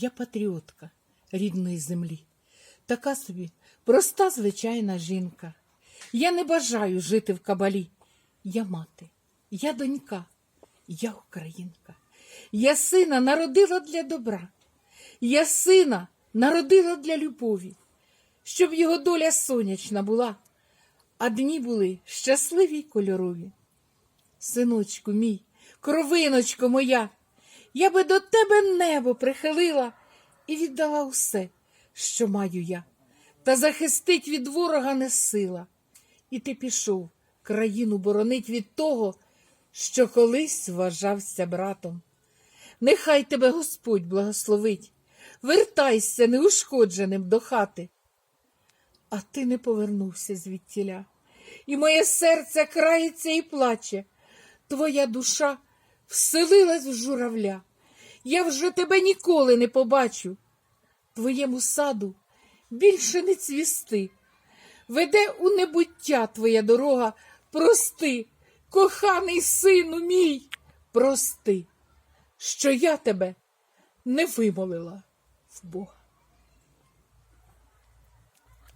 Я патріотка рідної землі, така собі проста звичайна жінка. Я не бажаю жити в кабалі. Я мати, я донька, я українка. Я сина народила для добра. Я сина народила для любові, щоб його доля сонячна була, а дні були щасливі й кольорові. Синочку мій, кровиночко моя, я би до тебе небо прихилила і віддала усе, що маю я, та захистить від ворога не сила. І ти пішов країну боронить від того, що колись вважався братом. Нехай тебе Господь благословить, вертайся неушкодженим до хати. А ти не повернувся звідтіля, і моє серце крається і плаче. Твоя душа вселилась в журавля. Я вже тебе ніколи не побачу. Твоєму саду більше не цвісти. Веде у небуття твоя дорога. Прости, коханий сину мій, прости, що я тебе не вимолила в Бога.